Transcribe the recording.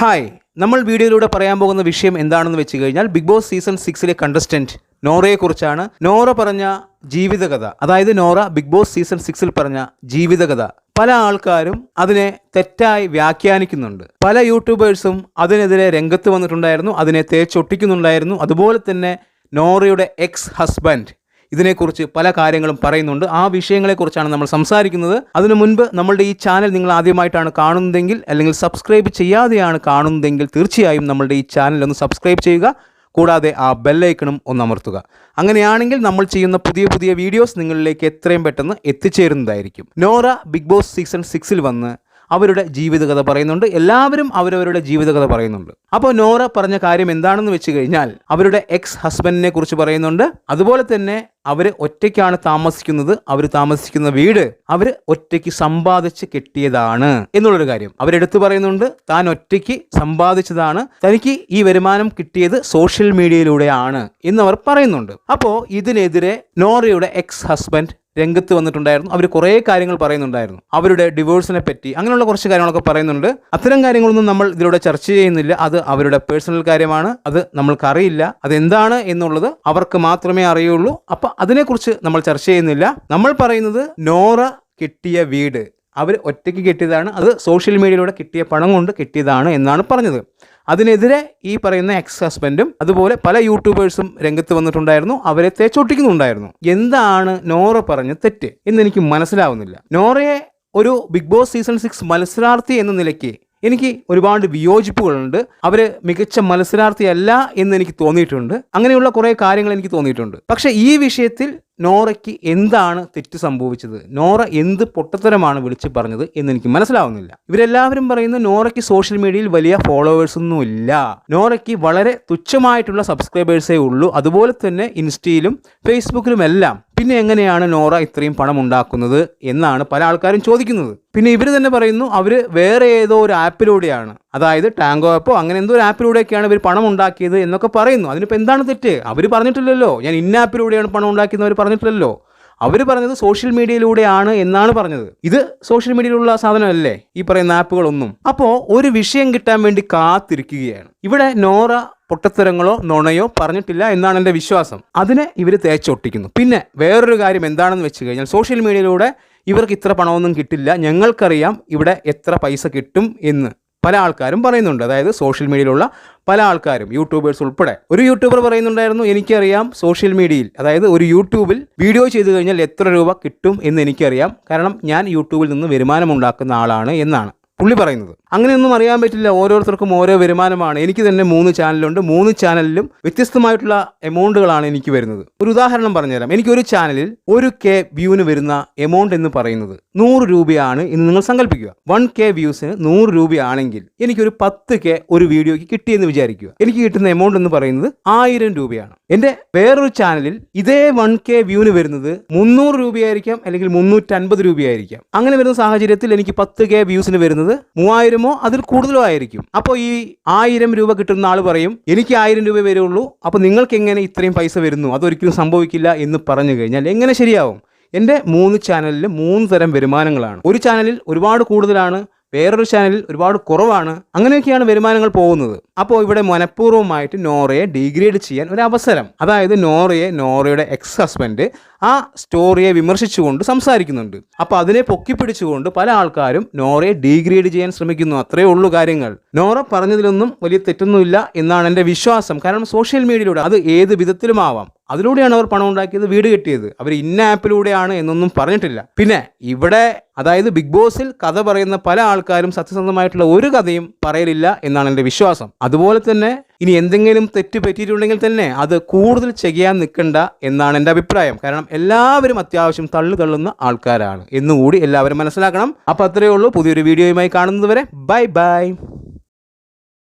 Hi നമ്മൾ വീഡിയോയിലൂടെ പറയാൻ പോകുന്ന വിഷയം എന്താണെന്ന് വെച്ച് കഴിഞ്ഞാൽ ബിഗ് ബോസ് സീസൺ സിക്സിലെ കണ്ടസ്റ്റന്റ് നോറയെക്കുറിച്ചാണ്. നോറ പറഞ്ഞ ജീവിതകഥ അതായത് നോറ ബിഗ് ബോസ് സീസൺ സിക്സിൽ പറഞ്ഞ ജീവിതകഥ. പല ആൾക്കാരും അതിനെ തെറ്റായി വ്യാഖ്യാനിക്കുന്നുണ്ട്. പല യൂട്യൂബേഴ്സും അതിനെതിരെ രംഗത്ത് വന്നിട്ടുണ്ടായിരുന്നു അതിനെ തേച്ചൊട്ടിക്കുന്നുണ്ടായിരുന്നു. അതുപോലെ തന്നെ നോറയുടെ എക്സ് ഹസ്ബൻഡ് ഇതിനെക്കുറിച്ച് പല കാര്യങ്ങളും പറയുന്നുണ്ട്. ആ വിഷയങ്ങളെക്കുറിച്ചാണ് നമ്മൾ സംസാരിക്കുന്നത്. അതിനു മുൻപ് നമ്മളുടെ ഈ ചാനൽ നിങ്ങൾ ആദ്യമായിട്ടാണ് കാണുന്നതെങ്കിൽ അല്ലെങ്കിൽ സബ്സ്ക്രൈബ് ചെയ്യാതെയാണ് കാണുന്നതെങ്കിൽ തീർച്ചയായും നമ്മളുടെ ഈ ചാനൽ ഒന്ന് സബ്സ്ക്രൈബ് ചെയ്യുക. കൂടാതെ ആ ബെല്ലൈക്കണും ഒന്ന് അമർത്തുക. അങ്ങനെയാണെങ്കിൽ നമ്മൾ ചെയ്യുന്ന പുതിയ പുതിയ വീഡിയോസ് നിങ്ങളിലേക്ക് എത്രയും പെട്ടെന്ന് എത്തിച്ചേരുന്നതായിരിക്കും. നോറ ബിഗ് ബോസ് സീസൺ സിക്സിൽ വന്ന് അവരുടെ ജീവിതകഥ പറയുന്നുണ്ട്. എല്ലാവരും അവരവരുടെ ജീവിതകഥ പറയുന്നുണ്ട്. അപ്പോൾ നോറ പറഞ്ഞ കാര്യം എന്താണെന്ന് വെച്ച് കഴിഞ്ഞാൽ അവരുടെ എക്സ് ഹസ്ബൻഡിനെ കുറിച്ച് പറയുന്നുണ്ട്. അതുപോലെ തന്നെ അവർ ഒറ്റയ്ക്കാണ് താമസിക്കുന്നത്. അവർ താമസിക്കുന്ന വീട് അവർ ഒറ്റയ്ക്ക് സമ്പാദിച്ച് കെട്ടിയതാണ് എന്നുള്ളൊരു കാര്യം. അവരെടുത്ത് പറയുന്നുണ്ട് താൻ ഒറ്റയ്ക്ക് സമ്പാദിച്ചതാണ്. തനിക്ക് ഈ വരുമാനം കിട്ടിയത് സോഷ്യൽ മീഡിയയിലൂടെയാണ് എന്നവർ പറയുന്നുണ്ട്. അപ്പോൾ ഇതിനെതിരെ നോറയുടെ എക്സ് ഹസ്ബൻഡ് രംഗത്ത് വന്നിട്ടുണ്ടായിരുന്നു. അവർ കുറേ കാര്യങ്ങൾ പറയുന്നുണ്ടായിരുന്നു. അവരുടെ ഡിവോഴ്സിനെ പറ്റി അങ്ങനെയുള്ള കുറച്ച് കാര്യങ്ങളൊക്കെ പറയുന്നുണ്ട്. അത്തരം കാര്യങ്ങളൊന്നും നമ്മൾ ഇതിലൂടെ ചർച്ച ചെയ്യുന്നില്ല. അത് അവരുടെ പേഴ്സണൽ കാര്യമാണ്. അത് നമ്മൾക്കറിയില്ല അതെന്താണ് എന്നുള്ളത് അവർക്ക് മാത്രമേ അറിയുള്ളൂ. അപ്പം അതിനെക്കുറിച്ച് നമ്മൾ ചർച്ച ചെയ്യുന്നില്ല. നമ്മൾ പറയുന്നത് നോറ കിട്ടിയ വീട്. അവർ ഒറ്റയ്ക്ക് കിട്ടിയതാണ്. അത് സോഷ്യൽ മീഡിയയിലൂടെ കിട്ടിയ പണം കൊണ്ട് കിട്ടിയതാണ് എന്നാണ് പറഞ്ഞത്. അതിനെതിരെ ഈ പറയുന്ന എക്സ് ഹസ്ബൻഡും അതുപോലെ പല യൂട്യൂബേഴ്സും രംഗത്ത് വന്നിട്ടുണ്ടായിരുന്നു. അവരെ തേച്ചൊട്ടിക്കുന്നുണ്ടായിരുന്നു എന്താണ് നോറ പറഞ്ഞ തെറ്റ് എന്ന് എനിക്ക് മനസ്സിലാവുന്നില്ല. നോറയെ ഒരു ബിഗ് ബോസ് സീസൺ സിക്സ് മത്സരാർത്ഥി എന്ന നിലയ്ക്ക് എനിക്ക് ഒരുപാട് വിയോജിപ്പുകളുണ്ട്. അവർ മികച്ച മത്സരാർത്ഥിയല്ല എന്ന് എനിക്ക് തോന്നിയിട്ടുണ്ട്. അങ്ങനെയുള്ള കുറേ കാര്യങ്ങൾ എനിക്ക് തോന്നിയിട്ടുണ്ട്. പക്ഷേ ഈ വിഷയത്തിൽ നോറയ്ക്ക് എന്താണ് തെറ്റ് സംഭവിച്ചത്? നോറ എന്ത് പൊട്ടത്തരമാണ് വിളിച്ച് പറഞ്ഞത് എന്ന് എനിക്ക് മനസ്സിലാവുന്നില്ല. ഇവരെല്ലാവരും പറയുന്ന നോറയ്ക്ക് സോഷ്യൽ മീഡിയയിൽ വലിയ ഫോളോവേഴ്സ് ഒന്നും ഇല്ല. നോറയ്ക്ക് വളരെ തുച്ഛമായിട്ടുള്ള സബ്സ്ക്രൈബേഴ്സേ ഉള്ളൂ. അതുപോലെ തന്നെ ഇൻസ്റ്റയിലും ഫേസ്ബുക്കിലുമെല്ലാം പിന്നെ എങ്ങനെയാണ് നോറ ഇത്രയും പണം ഉണ്ടാക്കുന്നത് എന്നാണ് പല ആൾക്കാരും ചോദിക്കുന്നത്. പിന്നെ ഇവർ തന്നെ പറയുന്നു അവർ വേറെ ഏതോ ഒരു ആപ്പിലൂടെയാണ്. അതായത് ടാങ്കോ ആപ്പോ അങ്ങനെ എന്തോ ഒരു ആപ്പിലൂടെയൊക്കെയാണ് ഇവർ പണം ഉണ്ടാക്കിയത് എന്നൊക്കെ പറയുന്നു. അതിനിപ്പോൾ എന്താണ് തെറ്റ്? അവർ പറഞ്ഞിട്ടില്ലല്ലോ. ഞാൻ ഇന്ന ആപ്പിലൂടെയാണ് പണം ഉണ്ടാക്കിയെന്ന് അവർ പറഞ്ഞിട്ടില്ലല്ലോ. അവർ പറഞ്ഞത് സോഷ്യൽ മീഡിയയിലൂടെയാണ് എന്നാണ് പറഞ്ഞത്. ഇത് സോഷ്യൽ മീഡിയയിലുള്ള സാധനമല്ലേ ഈ പറയുന്ന ആപ്പുകളൊന്നും? അപ്പോൾ ഒരു വിഷയം കിട്ടാൻ വേണ്ടി കാത്തിരിക്കുകയാണ്. ഇവിടെ നോറ പൊട്ടത്തരങ്ങളോ നുണയോ പറഞ്ഞിട്ടില്ല എന്നാണ് എന്റെ വിശ്വാസം. അതിനെ ഇവർ തേച്ചൊട്ടിക്കുന്നു. പിന്നെ വേറൊരു കാര്യം എന്താണെന്ന് വെച്ച് കഴിഞ്ഞാൽ സോഷ്യൽ മീഡിയയിലൂടെ ഇവർക്ക് ഇത്ര പണമൊന്നും കിട്ടില്ല. ഞങ്ങൾക്കറിയാം ഇവിടെ എത്ര പൈസ കിട്ടും എന്ന്. പല ആൾക്കാരും പറയുന്നുണ്ട്. അതായത് സോഷ്യൽ മീഡിയയിലുള്ള പല ആൾക്കാരും യൂട്യൂബേഴ്സ് ഉൾപ്പെടെ. ഒരു യൂട്യൂബർ പറയുന്നുണ്ടായിരുന്നു എനിക്കറിയാം സോഷ്യൽ മീഡിയയിൽ അതായത് ഒരു യൂട്യൂബിൽ വീഡിയോ ചെയ്തു കഴിഞ്ഞാൽ എത്ര രൂപ കിട്ടും എന്ന് എനിക്കറിയാം. കാരണം ഞാൻ യൂട്യൂബിൽ നിന്ന് വരുമാനം ഉണ്ടാക്കുന്ന ആളാണ് എന്നാണ് പുള്ളി പറയുന്നത്. അങ്ങനെയൊന്നും അറിയാൻ പറ്റില്ല. ഓരോരുത്തർക്കും ഓരോ വരുമാനമാണ്. എനിക്ക് തന്നെ മൂന്ന് ചാനലുണ്ട്. മൂന്ന് ചാനലിലും വ്യത്യസ്തമായിട്ടുള്ള എമൗണ്ടുകളാണ് എനിക്ക് വരുന്നത്. ഒരു ഉദാഹരണം പറഞ്ഞുതരാം. എനിക്ക് ഒരു ചാനലിൽ ഒരു കെ വ്യൂവിന് വരുന്ന എമൗണ്ട് എന്ന് പറയുന്നത് നൂറ് രൂപയാണ് എന്ന് നിങ്ങൾ സങ്കല്പിക്കുക വൺ കെ വ്യൂസിന് നൂറ് രൂപയാണെങ്കിൽ എനിക്കൊരു പത്ത് കെ ഒരു വീഡിയോയ്ക്ക് കിട്ടിയെന്ന് വിചാരിക്കുക. എനിക്ക് കിട്ടുന്ന എമൗണ്ട് എന്ന് പറയുന്നത് ആയിരം രൂപയാണ്. എന്റെ വേറൊരു ചാനലിൽ ഇതേ വൺ കെ വ്യൂവിന് വരുന്നത് മുന്നൂറ് രൂപയായിരിക്കാം അല്ലെങ്കിൽ മുന്നൂറ്റൻപത് രൂപയായിരിക്കാം. അങ്ങനെ വരുന്ന സാഹചര്യത്തിൽ എനിക്ക് പത്ത് കെ വ്യൂസിന് വരുന്നത് മൂവായിരമോ അതിൽ കൂടുതലോ ആയിരിക്കും. അപ്പോൾ ഈ ആയിരം രൂപ കിട്ടുന്ന ആൾ പറയും എനിക്ക് ആയിരം രൂപ വരുള്ളൂ. അപ്പോൾ നിങ്ങൾക്ക് എങ്ങനെ ഇത്രയും പൈസ വരുന്നു? അതൊരിക്കലും സംഭവിക്കില്ല എന്ന് പറഞ്ഞു കഴിഞ്ഞാൽ എങ്ങനെ ശരിയാവും? എന്റെ മൂന്ന് ചാനലിൽ മൂന്ന് തരം വരുമാനങ്ങളാണ്. ഒരു ചാനലിൽ ഒരുപാട് കൂടുതലാണ്. വേറൊരു ചാനലിൽ ഒരുപാട് കുറവാണ്. അങ്ങനെയൊക്കെയാണ് വരുമാനങ്ങൾ പോകുന്നത്. അപ്പോൾ ഇവിടെ മനഃപൂർവമായിട്ട് നോറയെ ഡീഗ്രേഡ് ചെയ്യാൻ ഒരു അവസരം. അതായത് നോറയെ നോറയുടെ എക്സ് ഹസ്ബൻഡ് ആ സ്റ്റോറിയെ വിമർശിച്ചുകൊണ്ട് സംസാരിക്കുന്നുണ്ട്. അപ്പോൾ അതിനെ പൊക്കിപ്പിടിച്ചുകൊണ്ട് പല ആൾക്കാരും നോറയെ ഡീഗ്രേഡ് ചെയ്യാൻ ശ്രമിക്കുന്നു. അത്രയേ ഉള്ളൂ കാര്യങ്ങൾ. നോറ പറഞ്ഞതിലൊന്നും വലിയ തെറ്റൊന്നുമില്ല എന്നാണ് എന്റെ വിശ്വാസം. കാരണം സോഷ്യൽ മീഡിയയിലൂടെ അത് ഏത് വിധത്തിലുമാവാം. അതിലൂടെയാണ് അവർ പണം ഉണ്ടാക്കിയത് വീട് കെട്ടിയത്. അവർ ഇന്ന ആപ്പിലൂടെയാണ് എന്നൊന്നും പറഞ്ഞിട്ടില്ല. പിന്നെ ഇവിടെ അതായത് ബിഗ് ബോസിൽ കഥ പറയുന്ന പല ആൾക്കാരും സത്യസന്ധമായിട്ടുള്ള ഒരു കഥയും പറയലില്ല എന്നാണ് എന്റെ വിശ്വാസം. അതുപോലെ തന്നെ ഇനി എന്തെങ്കിലും തെറ്റ് പറ്റിയിട്ടുണ്ടെങ്കിൽ തന്നെ അത് കൂടുതൽ ചെയ്യാൻ നിൽക്കണ്ട എന്നാണ് എന്റെ അഭിപ്രായം. കാരണം എല്ലാവരും അത്യാവശ്യം തള്ളു തള്ളുന്ന ആൾക്കാരാണ് എന്നുകൂടി എല്ലാവരും മനസ്സിലാക്കണം. അപ്പോൾ അത്രയേ ഉള്ളൂ. പുതിയൊരു വീഡിയോയുമായി കാണുന്നതുവരെ ബൈ ബൈ.